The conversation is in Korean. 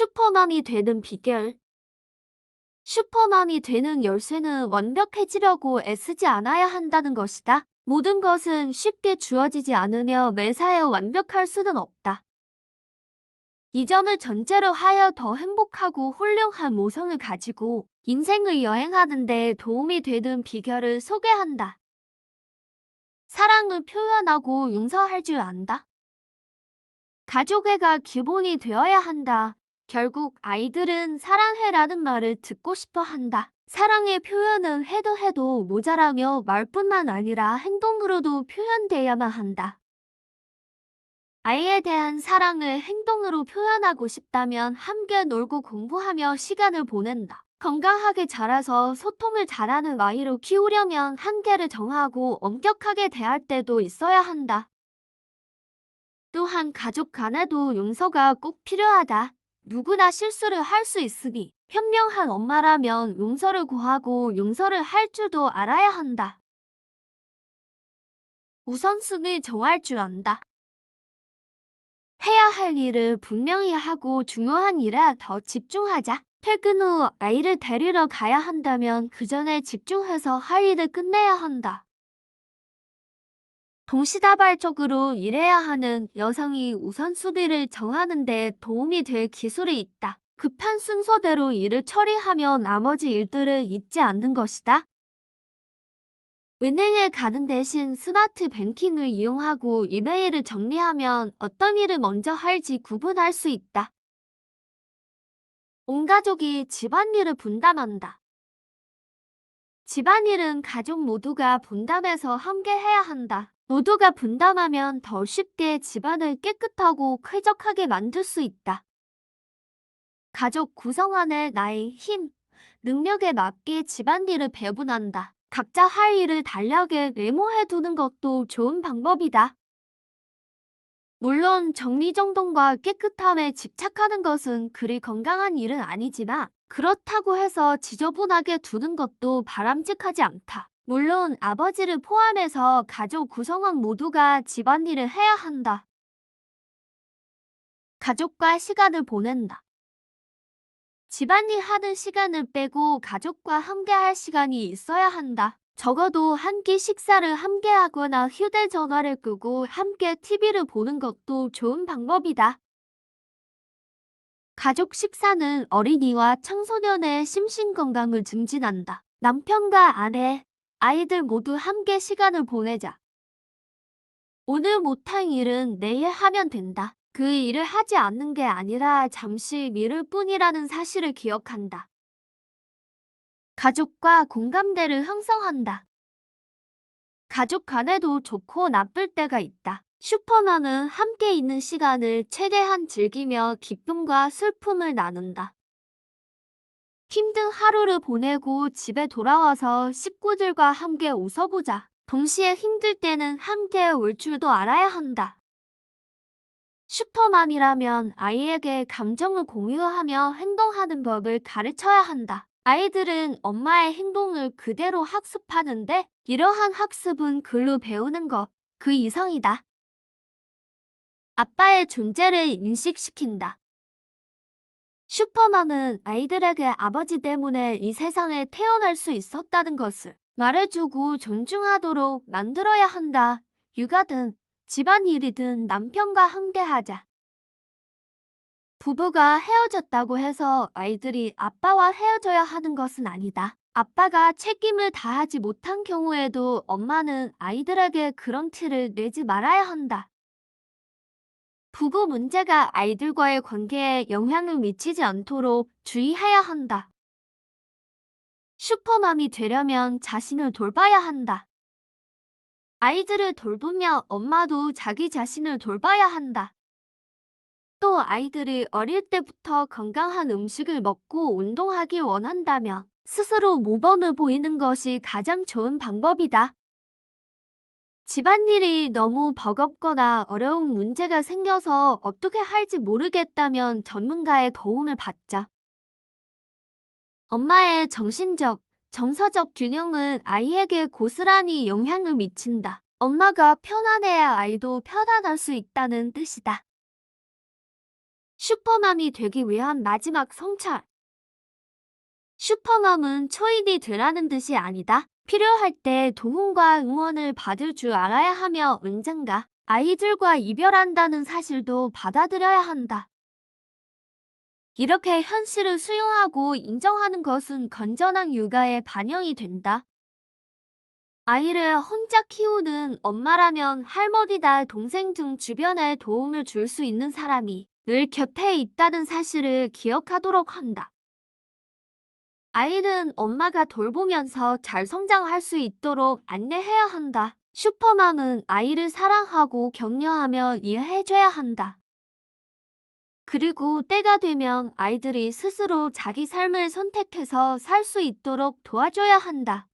슈퍼맘이 되는 비결. 슈퍼맘이 되는 열쇠는 완벽해지려고 애쓰지 않아야 한다는 것이다. 모든 것은 쉽게 주어지지 않으며 매사에 완벽할 수는 없다. 이 점을 전제로 하여 더 행복하고 훌륭한 모성을 가지고 인생을 여행하는 데 도움이 되는 비결을 소개한다. 사랑을 표현하고 용서할 줄 안다. 가족애가 기본이 되어야 한다. 결국 아이들은 사랑해라는 말을 듣고 싶어 한다. 사랑의 표현은 해도 해도 모자라며 말뿐만 아니라 행동으로도 표현돼야만 한다. 아이에 대한 사랑을 행동으로 표현하고 싶다면 함께 놀고 공부하며 시간을 보낸다. 건강하게 자라서 소통을 잘하는 아이로 키우려면 한계를 정하고 엄격하게 대할 때도 있어야 한다. 또한 가족 간에도 용서가 꼭 필요하다. 누구나 실수를 할 수 있으니 현명한 엄마라면 용서를 구하고 용서를 할 줄도 알아야 한다. 우선순위 정할 줄 안다. 해야 할 일을 분명히 하고 중요한 일에 더 집중하자. 퇴근 후 아이를 데리러 가야 한다면 그 전에 집중해서 할 일을 끝내야 한다. 동시다발적으로 일해야 하는 여성이 우선순위를 정하는 데 도움이 될 기술이 있다. 급한 순서대로 일을 처리하며 나머지 일들을 잊지 않는 것이다. 은행에 가는 대신 스마트 뱅킹을 이용하고 이메일을 정리하면 어떤 일을 먼저 할지 구분할 수 있다. 온 가족이 집안일을 분담한다. 집안일은 가족 모두가 분담해서 함께 해야 한다. 모두가 분담하면 더 쉽게 집안을 깨끗하고 쾌적하게 만들 수 있다. 가족 구성원의 나이, 힘, 능력에 맞게 집안일을 배분한다. 각자 할 일을 달력에 메모해 두는 것도 좋은 방법이다. 물론 정리정돈과 깨끗함에 집착하는 것은 그리 건강한 일은 아니지만 그렇다고 해서 지저분하게 두는 것도 바람직하지 않다. 물론 아버지를 포함해서 가족 구성원 모두가 집안일을 해야 한다. 가족과 시간을 보낸다. 집안일 하는 시간을 빼고 가족과 함께 할 시간이 있어야 한다. 적어도 한 끼 식사를 함께 하거나 휴대전화를 끄고 함께 TV를 보는 것도 좋은 방법이다. 가족 식사는 어린이와 청소년의 심신 건강을 증진한다. 남편과 아내, 아이들 모두 함께 시간을 보내자. 오늘 못한 일은 내일 하면 된다. 그 일을 하지 않는 게 아니라 잠시 미룰 뿐이라는 사실을 기억한다. 가족과 공감대를 형성한다. 가족 간에도 좋고 나쁠 때가 있다. 슈퍼맨은 함께 있는 시간을 최대한 즐기며 기쁨과 슬픔을 나눈다. 힘든 하루를 보내고 집에 돌아와서 식구들과 함께 웃어보자. 동시에 힘들 때는 함께 울 줄도 알아야 한다. 슈퍼맘이라면 아이에게 감정을 공유하며 행동하는 법을 가르쳐야 한다. 아이들은 엄마의 행동을 그대로 학습하는데 이러한 학습은 글로 배우는 것, 그 이상이다. 아빠의 존재를 인식시킨다. 슈퍼맘은 아이들에게 아버지 때문에 이 세상에 태어날 수 있었다는 것을 말해주고 존중하도록 만들어야 한다. 육아든 집안일이든 남편과 함께하자. 부부가 헤어졌다고 해서 아이들이 아빠와 헤어져야 하는 것은 아니다. 아빠가 책임을 다하지 못한 경우에도 엄마는 아이들에게 그런 티를 내지 말아야 한다. 부부 문제가 아이들과의 관계에 영향을 미치지 않도록 주의해야 한다. 슈퍼맘이 되려면 자신을 돌봐야 한다. 아이들을 돌보며 엄마도 자기 자신을 돌봐야 한다. 또 아이들이 어릴 때부터 건강한 음식을 먹고 운동하길 원한다면 스스로 모범을 보이는 것이 가장 좋은 방법이다. 집안일이 너무 버겁거나 어려운 문제가 생겨서 어떻게 할지 모르겠다면 전문가의 도움을 받자. 엄마의 정신적, 정서적 균형은 아이에게 고스란히 영향을 미친다. 엄마가 편안해야 아이도 편안할 수 있다는 뜻이다. 슈퍼맘이 되기 위한 마지막 성찰. 슈퍼맘은 초인이 되라는 뜻이 아니다. 필요할 때 도움과 응원을 받을 줄 알아야 하며 언젠가 아이들과 이별한다는 사실도 받아들여야 한다. 이렇게 현실을 수용하고 인정하는 것은 건전한 육아의 반영이 된다. 아이를 혼자 키우는 엄마라면 할머니나 동생 등 주변에 도움을 줄 수 있는 사람이 늘 곁에 있다는 사실을 기억하도록 한다. 아이는 엄마가 돌보면서 잘 성장할 수 있도록 안내해야 한다. 슈퍼맘은 아이를 사랑하고 격려하며 이해해줘야 한다. 그리고 때가 되면 아이들이 스스로 자기 삶을 선택해서 살 수 있도록 도와줘야 한다.